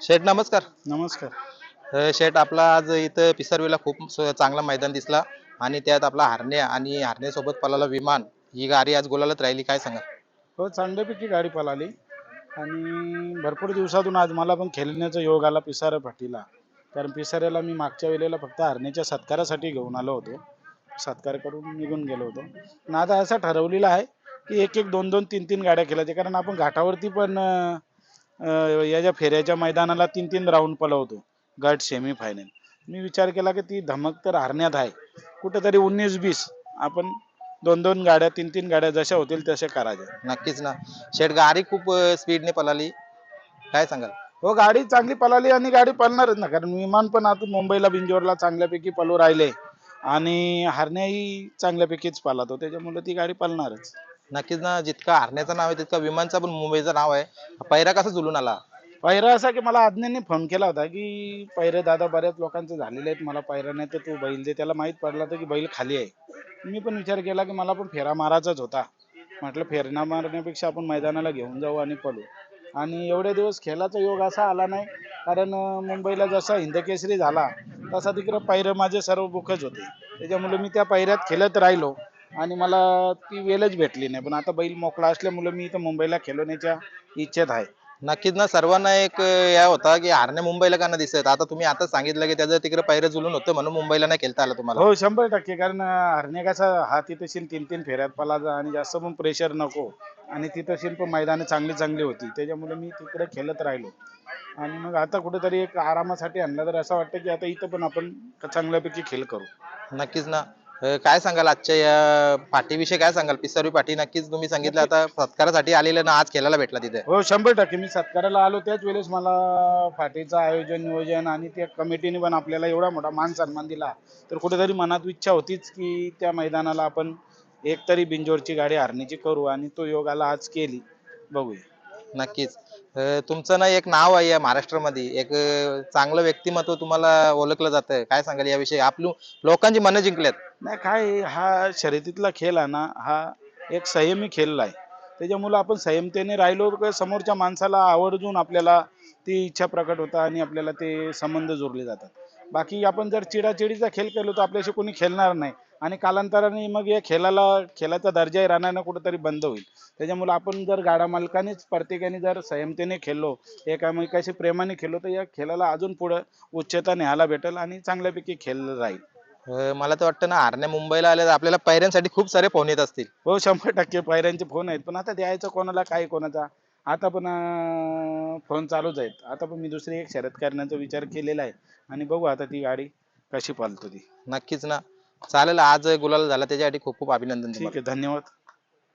शेठ नमस्कार. नमस्कार. अ, शेठ आपला आज इथं पिसरवीला खूप स- चांगला मैदान दिसला आणि त्यात आपला हरण्या आणि हरण्यासोबत पळाला विमान. ही गाडी आज गोलालाच राहिली काय सांगा हो चांगल्यापैकी गाडी पळाली आणि भरपूर दिवसातून आज मला पण खेळण्याचा योग आला पिसारा फाटीला कारण पिसाऱ्याला मी मागच्या वेळेला फक्त हरण्याच्या सत्कारासाठी घेऊन आलो होतो. सत्कार करून निघून गेलो होतो. आता असं ठरवलेलं आहे की एक एक दोन दोन तीन तीन गाड्या खेळायच्या. कारण आपण घाटावरती पण अं, याच्या फेऱ्याच्या मैदानाला तीन तीन राऊंड पळवतो गट सेमी फायनल मी विचार केला की ती धमक तर हरण्यात आहे. कुठेतरी उन्नीस बीस आपण दोन दोन गाड्या तीन तीन गाड्या जशा होतील तशा करायच्या. नक्कीच ना. शेठ गाडी खूप स्पीडने पळाली. काय सांगाल? हो गाडी चांगली पळाली आणि गाडी पळणारच ना. कारण विमान पण आता मुंबईला बिंजोरला चांगल्यापैकी पळू राहिले. आणि हरण्याही चांगल्यापैकीच पळतो. त्याच्यामुळे ती गाडी पळणारच. नक्कीच ना जितका हरण्याचं नाव आहे तितका विमानचा पण मुंबईचं नाव आहे. पैरा कसा जुलून आला? पायरा असा की मला आज्ञाने फोन केला होता की पायरे दादा बऱ्याच लोकांचे झालेले आहेत मला पहिरा नाही तर तू बैल दे. त्याला माहीत पडला तर की बैल खाली आहे. मी पण विचार केला की मला पण फेरा मारायचाच होता. म्हटलं फेरणा मारण्यापेक्षा आपण मैदानाला घेऊन जाऊ आणि पळू. आणि एवढे दिवस खेळाचा योग असा आला नाही कारण मुंबईला जसा हिंदकेसरी झाला तसा तिकडं पैरं माझे सर्व बुकच होते. त्याच्यामुळे मी त्या पैऱ्यात खेळत राहिलो. आणि मला ती वेळच भेटली नाही. पण आता बैल मोकळा असल्यामुळे मी इथं मुंबईला खेळवण्याच्या इच्छेत आहे. नक्कीच ना सर्वांना एक या होता की हरण्या मुंबईला का नाही दिसत? आता तुम्ही आता सांगितलं की त्याचं तिकडे पैरं जुलून होतं म्हणून मुंबईला नाही खेळता आलं तुम्हाला. हो शंभर टक्के. कारण हरणे कसा हा तिथं तीन तीन फेऱ्यात पलाजा आणि जास्त पण प्रेशर नको. आणि तिथं पण मैदानं चांगली चांगली होती. त्याच्यामुळे मी तिकडे खेळत राहिलो. आणि मग आता कुठेतरी एक आरामासाठी आणलं. तर असं वाटतं की आता इथं पण आपण चांगल्यापैकी खेळ करू. नक्कीच ना. अ, काय सांगाल आजच्या या पाठीविषयी काय सांगाल? पिसरवी पाठी नक्कीच तुम्ही सांगितलं आता सत्कारासाठी आलेलं ना आज खेळायला भेटला तिथे. हो शंभर टक्के. मी सत्काराला आलो त्याच वेळेस मला फाटीचं आयोजन नियोजन आणि त्या कमिटीने पण आपल्याला एवढा मोठा मान सन्मान दिला. तर कुठेतरी मनात इच्छा होतीच की त्या मैदानाला आपण एक तरी बिंजोरची गाडी हरण्याची करू आणि तो योगाला आज केली. बघूया. नक्कीच. तुमचं ना एक नाव आहे या महाराष्ट्रामध्ये. एक चांगलं व्यक्तिमत्व तुम्हाला ओळखलं जात काय सांगाल याविषयी? आपलं लोकांची मनं जिंकल्यात. नाही काय हा शर्यतीतला खेळ आहे ना हा एक संयमी खेळ आहे. त्याच्यामुळे आपण संयमतेने राहिलो तर समोरच्या माणसाला आवर्जून आपल्याला ती इच्छा प्रकट होता आणि आपल्याला ते संबंध जोडले जातात. बाकी आपण जर चिडाचिडीचा खेळ केलो तर आपल्याशी कोणी खेळणार नाही. आणि कालांतराने मग या खेळाला खेळाचा दर्जाही राहण्यानं कुठेतरी बंद होईल. त्याच्यामुळे आपण जर गाडा मालकानेच प्रत्येकाने जर संयमतेने खेळलो एकामेकाशी प्रेमाने खेळलो तर या खेळाला अजून पुढं उच्चता न्यायला भेटेल आणि चांगल्यापैकी खेळ राहील अ, मला तर वाटतं ना हरण्या मुंबईला आल्या आपल्याला पैऱ्यांसाठी खूप सारे फोन येत असतील. हो शंभर टक्के पायऱ्यांचे फोन आहेत. पण आता द्यायचं कोणाला काय कोणाचा? आता पण फोन चालूच आहेत. आता पण मी दुसरी एक शर्यत करण्याचा विचार केलेला आहे. आणि बघू आता ती गाडी कशी पालतो ती. नक्कीच ना. चालेल आज गुलाल झाला. त्याच्यासाठी खूप खूप अभिनंदन ठीक तुम्हाला. आहे धन्यवाद.